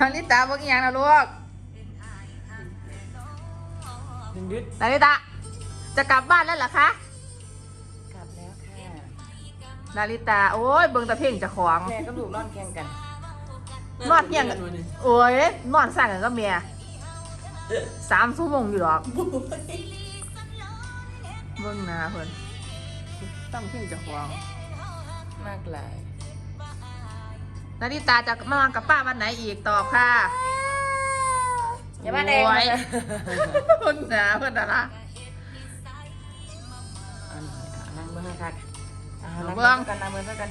นาริตาบอกอีหยังนะลูกดึงดึดนาริตาจะกลับบ้านแล้วเหรอคะ กลับแล้วค่ะนาริตา โอ้ยเบิ่งตะเพ่งเจะของแม่ก็ลูกร่อนแข่งกันนอนเที่ยงโอ้ยนอนสั่งกันก็เมียสามชั่วโมงอยู่หรอกเบิ่งหนาเพิ่นตั้งเพ่งเจะของมากหลาย นาริตาจะมากับป้าวันไหนอีกตอบค่ะอย่ามาแดงโอ้เลยยเพิ่นหนาเพิ่นน่ะนะอันนั่งเบิ้งให้คักอ่านั่งเบิ่เบิ้งงกันนั่งเบิ้งกัน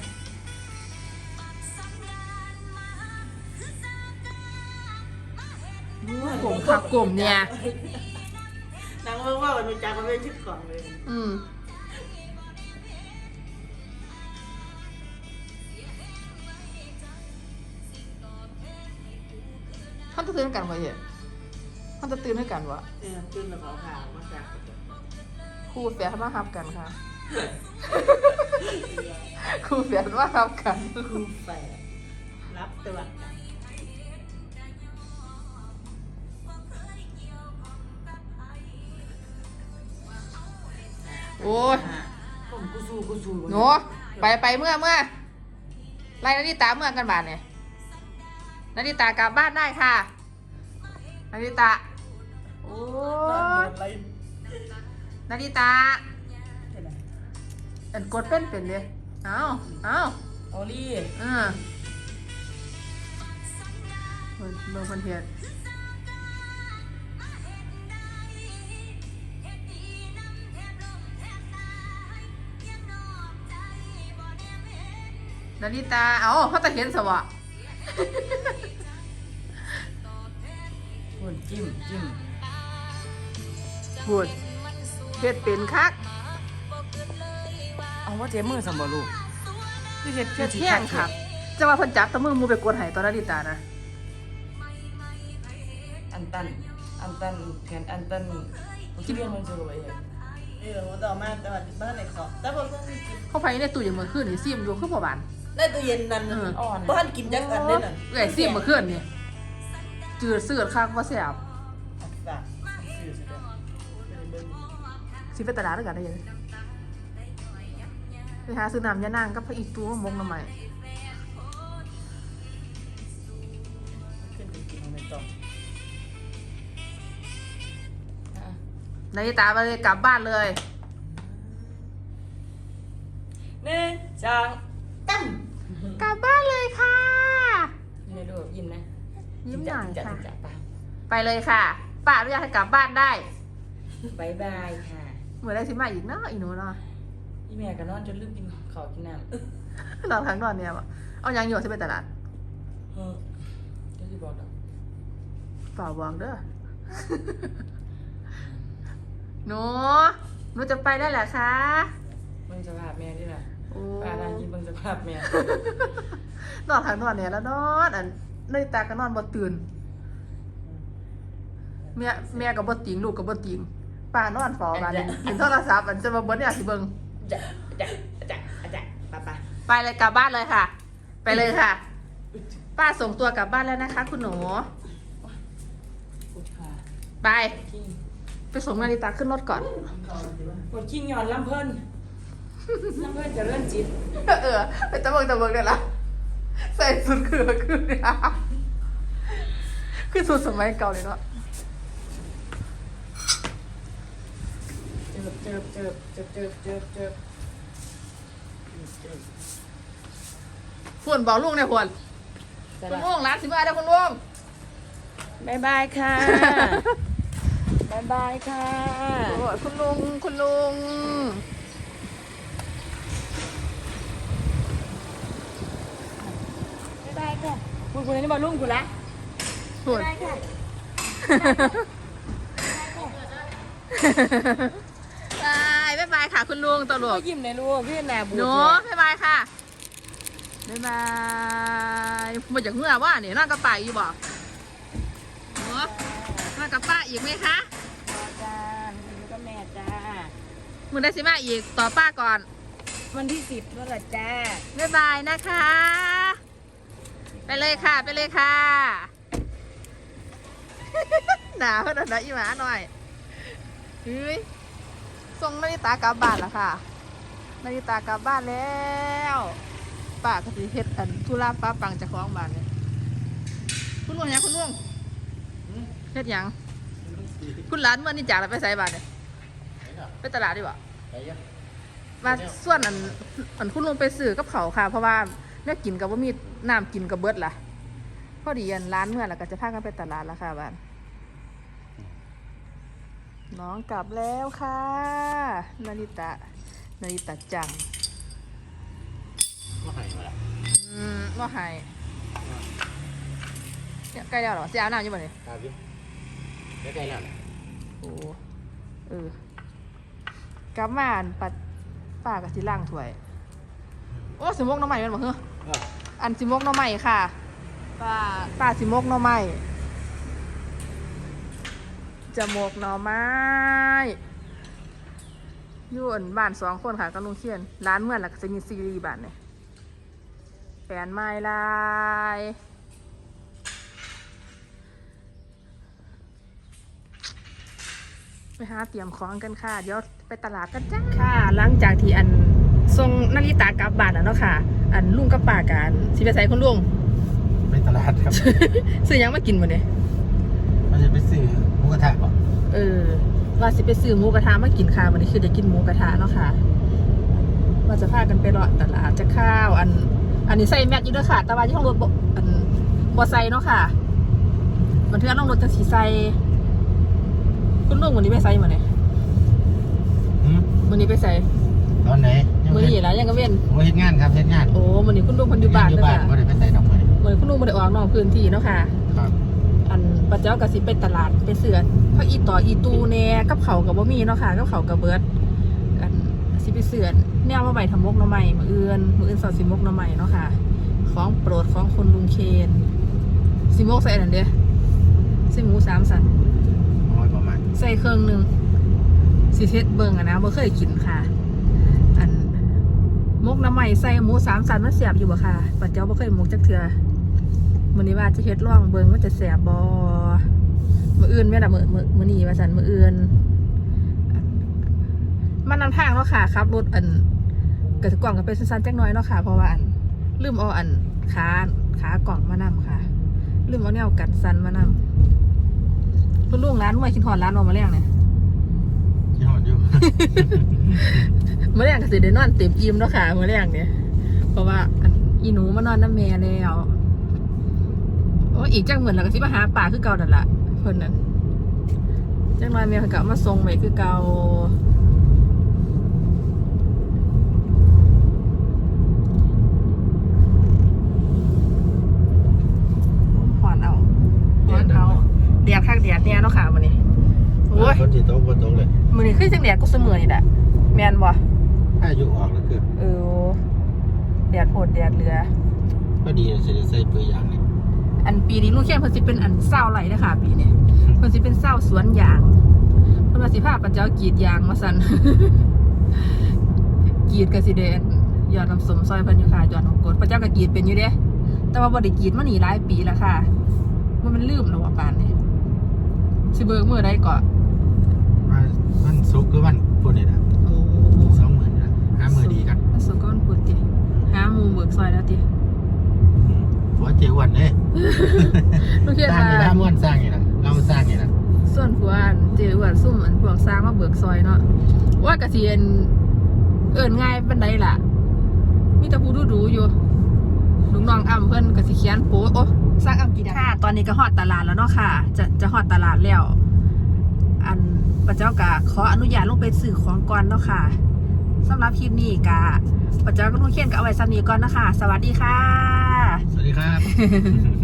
กลุ่มขับกลุ่มเนี่ยนางเมื่อว่าวันนี้จ้าก็ไม่ชิดก่อนเลย อืม ท่านจะตื่นกันวะเหี้ยท่านจะตื่นด้วยกันวะเออขึ้นแล้วเขาข่าวมาจากครูเฟียมาหับกันค่ะ ครูเฟียมาหับกัน ครูแฝดรับตัวโอ้ยผมกูสู้กูสู้หนูไปไปเมื่อเมื่อไล่นาฬิตาเมื่อกันบาทเนี่ยนาฬิตากลับบ้านได้ค่ะ นาฬิตาโอ้ยอะไรนาฬิตาอันกดเป็นเป็นเลยเอาเอาโอลี่เออเบิ่งเบิ่งคนเทียนนาฬิตา เอาเขาจะเห็นสวะหุ่น จิ้มจิ้มพูดเฮ็ดเป็นคักเอาว่าเจ๊มือสมบูลูกที่เฮ็ดเฮ็ดเที่ยงครับจะว่าเพิ่นจับแตะมือมูไปกดให้ตอนนาฬิตานะอันตันอันตันแทนอันตันที่เรียนมันจะรวยเลยเออว่าต่อมาแต่ว่าบ้านไหนขอแต่พอต้องกินเข้าไปในตู้อย่างเมื่อคืนนี่ซิมอยู่คือบ่บานได้ตู้เย็นนั่นเออบ้านกินยักษ์อันนี้น่ะเอ้ยซิมเมื่อคืนนี่ จืดสืดคักบ่แซ่บฝากซื้อสิเด้อเบิ่งสิไปตลาดด้วยกันได้ยังไปหาซื้อน้ำยานางกับพระอีตูมกหน้ำใหม่ขึ้นไปกินในต่อนาฬิตาไปเลยกลับบ้านเลย หนึ่งสอง ตั้ม กลับบ้านเลยค่ะ ยิ้มเลยลูกยิ้มนะ ยิ้มหน่อย จัดค่ะ จัดปะไปเลยค่ะป้าอนุญาตให้กลับบ้านได้บายบายค่ะเหมือนได้สิมาอีกเนาะอีหนูเนาะพี่แม่ก็นอนจนลืมกินข้าวกินน้ำนอนทั้งนอนเนี่ยบ่เอายังอยู่สิไปตลาดเฮ้อเดี๋ยวจะบอกดอกเปล่าบอกเด้อ หนูหนูจะไปได้แหละคะมึงสภาพแม่ดิล่ะโอ้ป้านายิ้มมึงสภาพแม่นอนทางนอนเนี่ยแล้วนอนอันนาฬิตาก็นอนบ่ตื่น แม่แม่ก็บ่ติงลูกก็บ่ติงป้านอนเฝ้าบ้านเห็นโทรศัพท์อันจะมาเบิ่เนี่ยสิเบิ่งจะจะจะจะป้าป้าไปเลยกลับบ้านเลยค่ะ ไปเลยค่ะ ป้าส่งตัวกลับบ้านแล้วนะคะ คุณหนูอุดขาไปกิ้งไปส่งนาฬิตาขึ้นรถก่อนปวดกิ้งหย่อนลำเพิ่นลำเพิ่นเจะเลื่อนจิต เออไปตะเบิงตะเบิงได้ละใส่สุดคือคือเนี่ยคือสุดสมัยเก่าเลยเนาะ เจิบเจิบเจิบเจิบเจิบเจิบเจิบพวนบอกลุงเนี่ยพวนแต่คุณละลุงร้านสิบาทได้คุณลุงบายบายค่ะบายบายค่ะโอ้ยคุณลุงคุณลุงบายบายค่ะคุณคุณนี่มาลุ่มคุณละพวนบายบ๊ายบาย ค่ะคุณลุงตลก็กยิ้มในลูกพี่แหนบูหนูบ๊ายบายค่ะบ๊ายบายมาจากเมื่อว่าเนี่ยนั่งกระป๋าอยู่บ่หนูนั่งกระป๋าอีกไหมคะจ้าพี่ก็แม่จ้ามึงได้สิมาอีกต่อป้าก่อน วันที่สิบนั่นแหละจ้าบ๊ายบายนะคะ ไปเลยค่ะไปเลยค่ะหนาเพื่อนนะอีหมาหน่อยเฮ้ย ส่งนาฬิตากลับบ้านแล้วค่ะ นาฬิตากลับบ้านแล้วป้าก็สิเฮ็ดอันธุระป้าปังเจะคล้าของบ้านเนี่ยคุณลุงหยังคุณลุงเฮ็ดหยังคุณหลานเมื่อนี่จากแล้วไปใส่บ้านเนี่ยไปตลาดดีกว่าไปยังมาส่วนอันอันคุณลุงไปซื้อกับเขาวค่ะ เพราะว่าเนี่ยกินกับว่ามีน้ำกินกับเบิดล่ะ พอดีอันร้านเมื่อแล้วก็จะพากันไปตลาดแล้วค่ะบ้าน น้องกลับแล้วค่ะ นาริตะ นาริตะจังก็หายมาละอืมว่าหายเนี่ยใกล้แล้วเหรอจะอาบน้ำอยู่บ่เนี่ยตามอยู่ใกล้ๆแล้วนะโอ้เออกลับมาอันปัดป้ากับสิล่างถ้วย โอ้สมกหน้ำใหม่เป็นบ่เหรอเอออันสิมกหน้ำใหม่ค่ะป้าป้าสิมกหน้ำใหม่ จะมกหน่อไม้อยู่อันบ้านสองคนค่ะกับลุงเขียน ร้านเมื่อนแล้วก็จะมีซีรีส์บ้านเนี่ยแฟนไม้ลายไปหาเตรียมของกันค่ะ เดี๋ยวไปตลาดกันจ้าค่ะ หลังจากที่อันทรงนาฬิตากลับบ้านแล้วเนาะค่ะ อันลุงกับป้ากันสิไปใส่คุณลุงไปตลาดครับ ซื้อหยังมากินมาเนี่ยมัน จะไปซื้อหมูกระทะก่อนเออ ว่าสิไปซื้อหมูกระทะมากินค่ะวันนี้คือจะกินหมูกระทะเนาะค่ะว่าจะพากันไปรอดตลาดจะข้าวอัน อันนี้ใส่แมทอยู่ด้วยค่ะ แต่ว่าที่ห้องรถบ่อันบ่ใส่เนาะค่ะมันเทื่อน้องรถจะสีใส่คุณลุงวันนี้ไปใส่มาเนี่ยหืมวันนี้ไปใส่ตอนไหนยังมื้อไม่นี้แล้วยังก็เว้นโอ้เฮ็ดงานครับเฮ็ดงานโอ้วันนี้คุณลุงคนอยู่บ้านอเด้ยู่อบ้านค่ะบ่ได้ไปใส่ดอกไม้เหมือนคุณลุงบ่ได้ออกนอกพื้นที่เนาะค่ะ ครับอัน ปัจเจ้าก็สิไปตลาดไปเสือเพราะอีต่ออีตูแหน่กับเขาวกับบ่มีเนาะค่ะกับเขาวกับเบิดอันสิไปเสือแนวมาใบทำมกหน้ำใหม่มืออื่นมืออื่นสอดสิมกหน้ำใหม่เนาะค่ะของโปรดของคนลุงเคนสิมกใส่อันนั้นเด้ใส่หมูสามสันโอ้ยประมาณใส่เครื่องหนึ่งสิเทศเบิ่งอะนะบ่เคยกินค่ะ อันมกหน้ำใหม่ใส่หมูสามสันมันเสียบอยู่บ่ค่ะปัจเจ้าบ่เคยมกจักเทื่อมื้อนี้ว่าจะเฮ็ดร่องเบิ่งว่าจะแสบบ่ มืออื่นแม่ละมือมือมือนีมาสันมืออื่นมันนำทางเนาะค่ะครับรถอันกระกล่องก็เป็นสั้นๆจักหน้อยเนาะค่ะเพราะว่าอันลืมเอาอันขาขากล่องมานำค่ะ ลืมเอาแนวกันสันมานำคุณลุงร้านเมื่อคิดหอนร้านออกมาแรงเนี่ยที่หอดอยู่มาแรงก็สิได้นอนเต็มอิ่มเนาะค่ะมาแรงเนี่ยเพราะว่าอันอีหนูมานอนน้ำแม่แล้วโอ้ยอีกจังเหมือนแล้วก็สิมาหาป่าคือเก่านั่นละเพิ่นนั้นจังหน่อยแม่เพิ่นก็เอามาส่งไว้คือเก่าหอนเอาหอนเอาแดดคักแดดเนี่ยเนาะค่ะมื้อนี้โอ้ยคนสิโตบ่ตกเลยมื้อนี้คือจังแดดกูเสมอนี่แหละแม่นบ่ถ้าอยู่ออกแล้วคือเออแดดโหดแดดเรือพอดีสิได้ใส่ปุ๋ยยางนี่ อันปีนี้ลูกเขียนเพิ่นสิเป็นอันเศร้าไหลเด้อค่ะปีนี้เพิ่นสิเป็นเศร้าสวนยางเพิ่นว่าสิพาปัจเจ้ากรีดยางมาสั่นกรีดก็สิได้ยอดน้ำสมซอยเพิ่นอยู่ค่ะยอดของกดพระเจ้าก็กรีดเป็นอยู่เด้แต่ว่าบ่ได้กรีดมานี่หลายปีแล้วค่ะว่ามันลืมแล้วว่าปานนี้สิเบิกมื้อใดก็ว่าวันศุกร์หรือวันพุธนี่นะโอ้สองมื้อนี่นะหามื้อดีกันมันสุกร์ก็มันปุดติหาหมู่เบิกซอยแล้วติ อืมหัวเจอ้วันเด้ลูกเขียนสร้างว่านี่ละม่วนสร้างนี่ละเราสร้างนี่ละส่วนผัวอันเจออ้วนซุ่มอันพวกสร้างมาเบิกซอยเนาะว่ากะเทียนเอินง่ายเป็นไดล่ะมีแต่ผู้ดูดูๆอยู่ลุงน้องอ่ำเพิ่นกะสิเขียนโป๊โอ้สร้างอ่ำกี่ดาค่ะ ตอนนี้ก็ฮอดตลาดแล้วเนาะค่ะ จะจะฮอดตลาดแล้ว อันพระเจ้ากะขออนุญาตลงไปซื้อของก่อนเนาะค่ะสำหรับคลิปนี้กะพระเจ้าก็ลุงเขียนก็เอาไว้ซ้ำนี้ก่อนนะคะ สวัสดีค่ะสวัส ดีครับ